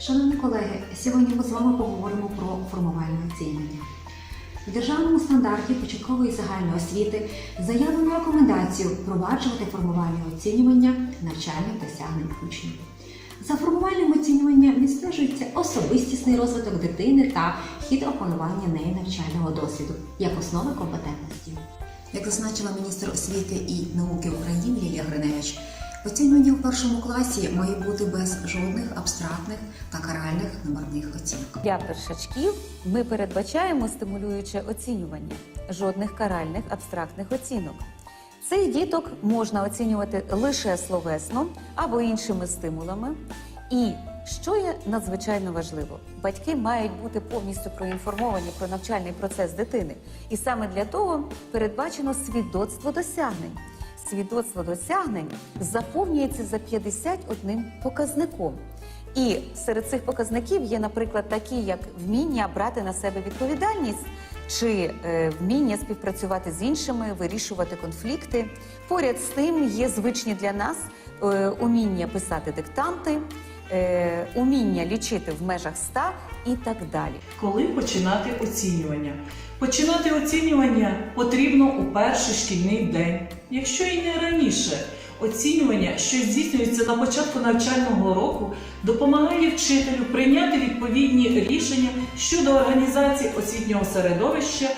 Шановні колеги, сьогодні ми з вами поговоримо про формувальне оцінювання. В державному стандарті початкової загальної освіти заявлено рекомендацію впроваджувати формувальне оцінювання навчальних досягнень учнів. За формувальним оцінюванням відстежується особистісний розвиток дитини та хід опанування нею навчального досвіду як основи компетентності. Як зазначила міністр освіти і науки України Лілія Гриневич, оцінювання в першому класі має бути без жодних абстрактних та каральних номерних оцінок. Для першачків ми передбачаємо стимулююче оцінювання, жодних каральних абстрактних оцінок. Цих діток можна оцінювати лише словесно або іншими стимулами. І що є надзвичайно важливо, батьки мають бути повністю проінформовані про навчальний процес дитини, і саме для того передбачено свідоцтво досягнень. Свідоцтво досягнень заповнюється за 51 показником. І серед цих показників є, наприклад, такі, як вміння брати на себе відповідальність чи е, вміння співпрацювати з іншими, вирішувати конфлікти. Поряд з тим є звичні для нас е, уміння писати диктанти, е, уміння лічити в межах ста і так далі. Коли починати оцінювання? Починати оцінювання потрібно у перший шкільний день, якщо і не раніше. Оцінювання, що здійснюється на початку навчального року, допомагає вчителю прийняти відповідні рішення щодо організації освітнього середовища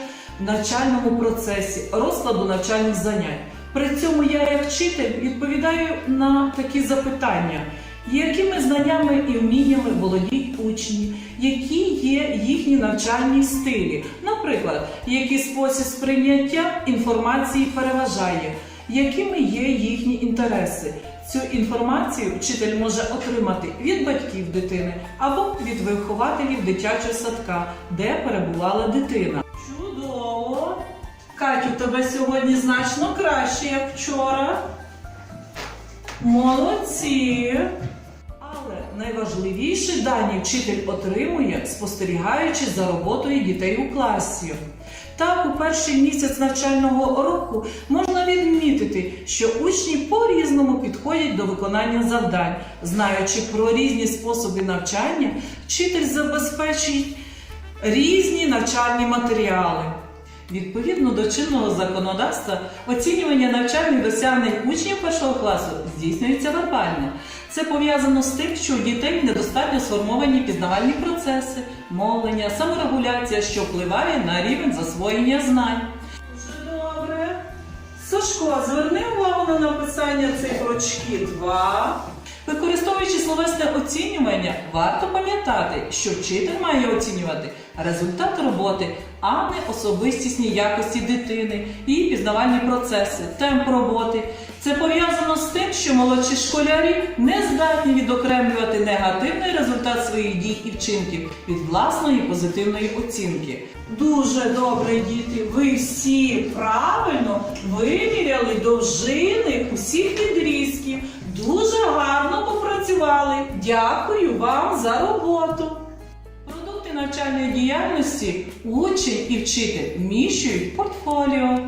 в навчальному процесі, розкладу навчальних занять. При цьому я, як вчитель, відповідаю на такі запитання. Якими знаннями і вміннями володіють учні, які є їхні навчальні стилі? Наприклад, який спосіб сприйняття інформації переважає, якими є їхні інтереси? Цю інформацію вчитель може отримати від батьків дитини або від вихователів дитячого садка, де перебувала дитина. Чудово! Катю, тебе сьогодні значно краще, як вчора. Молодці! Але найважливіші дані вчитель отримує, спостерігаючи за роботою дітей у класі. Так, у перший місяць навчального року можна відмітити, що учні по-різному підходять до виконання завдань. Знаючи про різні способи навчання, вчитель забезпечить різні навчальні матеріали. Відповідно до чинного законодавства, оцінювання навчальних досягнень учнів першого класу здійснюється вербально. Це пов'язано з тим, що у дітей недостатньо сформовані пізнавальні процеси, мовлення, саморегуляція, що впливає на рівень засвоєння знань. Добре. Сашко, зверни увагу на написання цифрочки 2. Використовуючи словесне оцінювання, варто пам'ятати, що вчитель має оцінювати результат роботи, а не особистісні якості дитини, її пізнавальні процеси, темп роботи. Це пов'язано з тим, що молодші школярі не здатні відокремлювати негативний результат своїх дій і вчинків від власної позитивної оцінки. Дуже добре, діти. Ви всі правильно виміряли довжини усіх відрізків. Дуже. Дякую вам за роботу. Продукти навчальної діяльності учень і вчитель вміщують в портфоліо.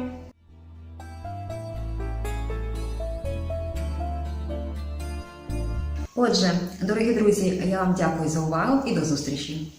Отже, дорогі друзі, я вам дякую за увагу і до зустрічі.